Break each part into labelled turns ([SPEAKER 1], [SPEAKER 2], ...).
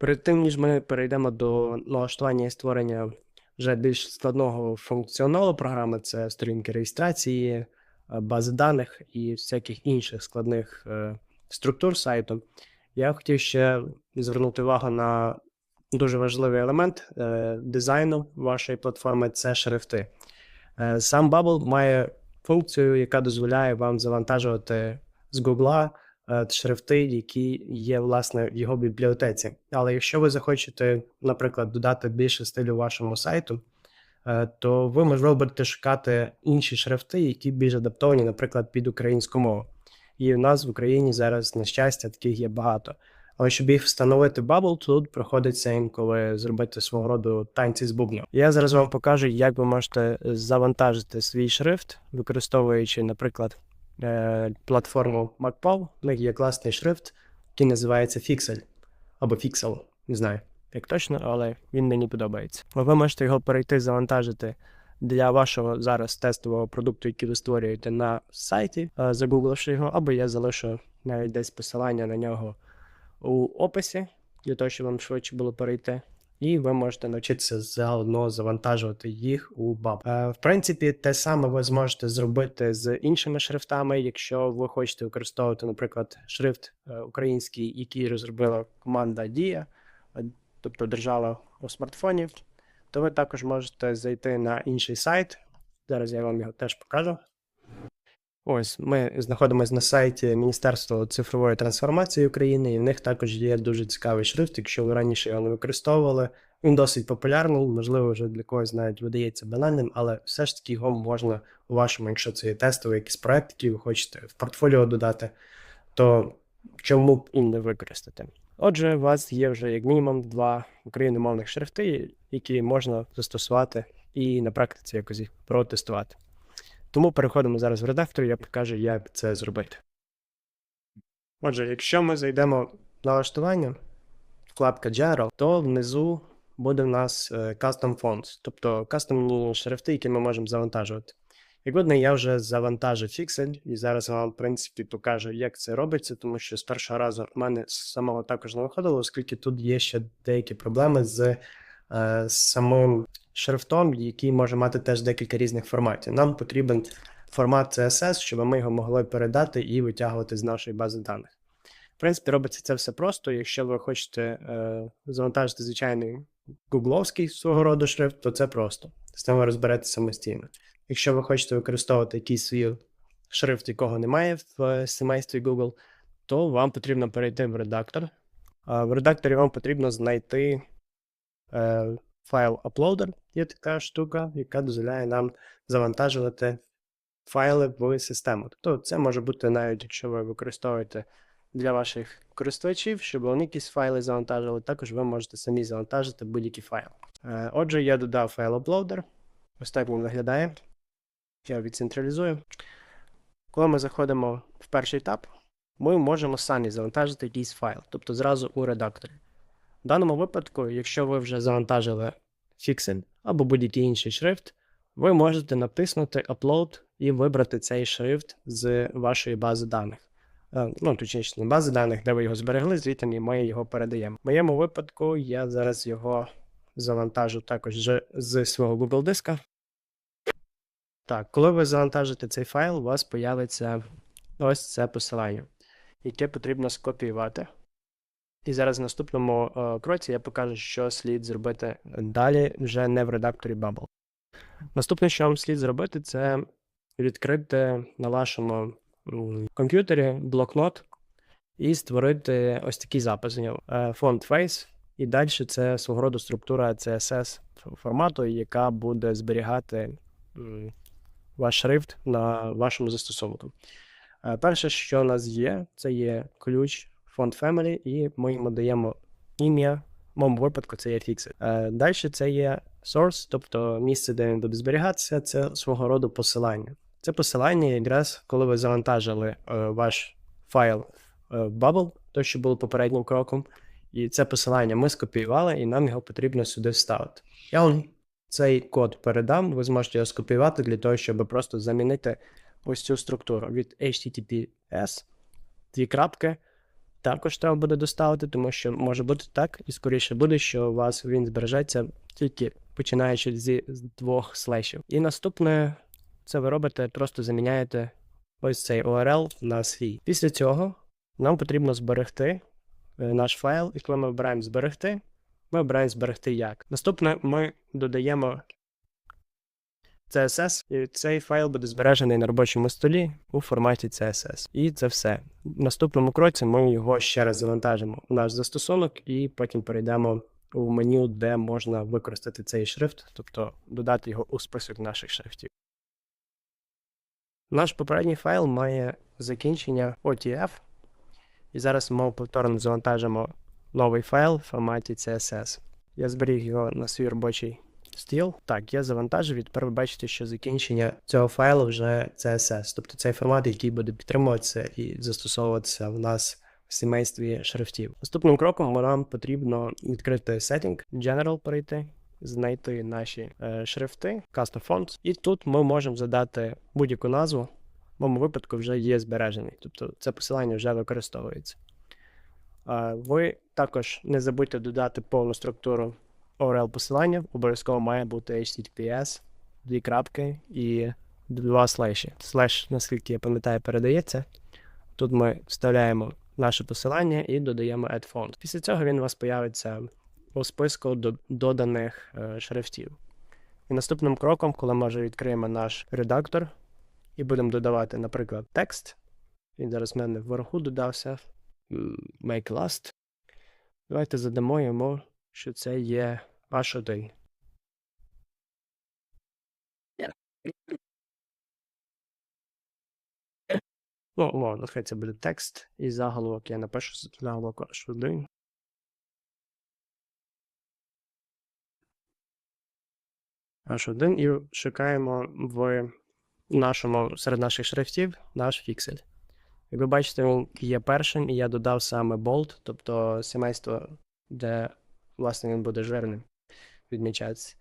[SPEAKER 1] Перед тим, ніж ми перейдемо до налаштування і створення вже більш складного функціоналу програми, це сторінки реєстрації, е, бази даних і всяких інших складних е, структур сайту, я хотів ще звернути увагу на дуже важливий елемент е, дизайну вашої платформи це шрифти. Сам Bubble має функцію, яка дозволяє вам завантажувати з Google шрифти, які є власне в його бібліотеці. Але якщо ви захочете, наприклад, додати більше стилю вашому сайту, е, то ви можливо будете шукати інші шрифти, які більш адаптовані, наприклад, під українську мову. І в нас в Україні зараз, на щастя, таких є багато. Але щоб їх встановити Bubble, тут приходиться інколи зробити свого роду танці з бубнем. Я зараз вам покажу, як ви можете завантажити свій шрифт, використовуючи, наприклад, е, платформу MacPaw. У них є класний шрифт, який називається Fixel або Fixel, не знаю як точно, але він мені подобається. Ви можете його перейти, завантажити для вашого зараз тестового продукту, який ви створюєте на сайті, е, загугливши його, або я залишу навіть десь посилання на нього у описі, для того, щоб вам швидше було перейти. І ви можете навчитися заодно завантажувати їх у баб. Е, В принципі, те саме ви зможете зробити з іншими шрифтами, якщо ви хочете використовувати, наприклад, шрифт е, український, який розробила команда Дія, е, тобто держава у смартфоні, то ви також можете зайти на інший сайт. Зараз я вам його теж покажу. Ось ми знаходимося на сайті Міністерства цифрової трансформації України, і в них також є дуже цікавий шрифт. Якщо ви раніше його не використовували, він досить популярний, можливо, вже для когось навіть видається банальним, але все ж таки його можна у вашому, якщо це є тестовий якийсь проект, який ви хочете в портфоліо додати, то чому б і не використати? Отже, у вас є вже як мінімум два україномовних шрифти, які можна застосувати і на практиці якось їх протестувати. Тому переходимо зараз в редактор, я покажу, як це зробити. Отже, якщо ми зайдемо в налаштування, вкладка General, то внизу буде в нас е, Custom Fonts, тобто кастомні шрифти, які ми можемо завантажувати. Як видно, я вже завантажив Fixel, і зараз вам, в принципі, покажу, як це робиться, тому що з першого разу в мене з самого також не виходило, оскільки тут є ще деякі проблеми з е, самим шрифтом, який може мати теж декілька різних форматів. Нам потрібен формат CSS, щоб ми його могли передати і витягувати з нашої бази даних. В принципі, робиться це все просто. Якщо ви хочете е, завантажити звичайний гугловський свого роду шрифт, то це просто. З цим ви розберетеся самостійно. Якщо ви хочете використовувати якийсь свій шрифт, якого немає в е, Google, то вам потрібно перейти в редактор. В редакторі вам потрібно знайти е, файл Uploader. Є така штука, яка дозволяє нам завантажувати файли в систему. Тобто це може бути навіть, якщо ви використовуєте для ваших користувачів, щоб вони якісь файли завантажили, також ви можете самі завантажити будь-який файл. Е, Отже, я додав файл Uploader. Ось так він виглядає. Я відцентралізую. Коли ми заходимо в перший етап, ми можемо самі завантажити якийсь файл, тобто зразу у редакторі. В даному випадку, якщо ви вже завантажили Fixin або будь-який інший шрифт, ви можете натиснути Upload і вибрати цей шрифт з вашої бази даних. Е, Ну, точніше, не бази даних, де ви його зберегли, звідти ми його передаємо. В моєму випадку я зараз його завантажу також з- свого Google диска. Так, коли ви завантажите цей файл, у вас появиться ось це посилання, яке потрібно скопіювати. І зараз в наступному е, кроці я покажу, що слід зробити далі, вже не в редакторі Bubble. Наступне, що вам слід зробити, це відкрити на вашому комп'ютері блокнот і створити ось такий запис у нього. Е, Фонд Face, і далі це свого роду структура CSS формату, яка буде зберігати ваш шрифт на вашому застосунку. Е, Перше, що у нас є, це є ключ font family, і ми йому даємо ім'я. В моєму випадку це є fixed. Е, Далі це є source, тобто місце, де він буде зберігатися, це свого роду посилання. Це посилання якраз, коли ви завантажили е, ваш файл е, в Bubble, то що було попереднім кроком. І це посилання ми скопіювали, і нам його потрібно сюди вставити. Я вам цей код передам, ви зможете його скопіювати для того, щоб просто замінити ось цю структуру від HTTPS, дві крапки, також треба буде доставити, тому що може бути так, і скоріше буде, що у вас він збережеться тільки починаючи зі двох слешів. І наступне це ви робите, просто заміняєте ось цей URL на свій. Після цього нам потрібно зберегти е, наш файл, і коли ми обираємо зберегти, ми обираємо зберегти як. Наступне ми додаємо CSS, і цей файл буде збережений на робочому столі у форматі CSS. І це все. В наступному кроці ми його ще раз завантажимо у наш застосунок, і потім перейдемо у меню, де можна використати цей шрифт, тобто додати його у список наших шрифтів. Наш попередній файл має закінчення OTF, і зараз ми повторно завантажимо новий файл в форматі CSS. Я зберіг його на свій робочий стіл. Так, я завантажив, і тепер ви бачите, що закінчення цього файлу вже CSS, тобто цей формат, який буде підтримуватися і застосовуватися в нас в сімействі шрифтів. Наступним кроком нам потрібно відкрити Setting, General перейти, знайти наші е, шрифти, Custom Fonts, і тут ми можемо задати будь-яку назву. В моєму випадку вже є збережений, тобто це посилання вже використовується. Е, Ви також не забудьте додати повну структуру URL посилання, обов'язково має бути HTTPS, дві крапки і два слеші. Слеш, наскільки я пам'ятаю, передається. Тут ми вставляємо наше посилання і додаємо add font. Після цього він у вас появиться у списку до- доданих е, шрифтів. І наступним кроком, коли ми вже відкриємо наш редактор і будемо додавати, наприклад, текст. Він зараз в мене вверху додався. Make last. Давайте задамо йому, що це є H1. Ну, ладно, хай це буде текст і заголовок. Я напишу заголовок H1. H1 і шукаємо в нашому серед наших шрифтів наш фіксель. Як ви бачите, є першим, і я додав саме bold, тобто сімейство, де власне він буде жирним відмічатися.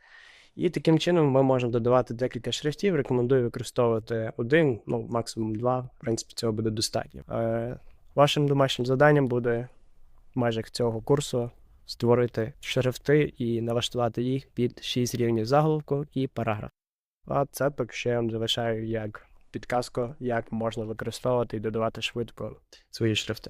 [SPEAKER 1] І таким чином ми можемо додавати декілька шрифтів. Рекомендую використовувати один, ну максимум два. В принципі, цього буде достатньо. Е, вашим домашнім завданням буде в межах цього курсу створити шрифти і налаштувати їх під 6 рівнів заголовку і параграф. А це поки що я вам залишаю як підказку, як можна використовувати і додавати швидко свої шрифти.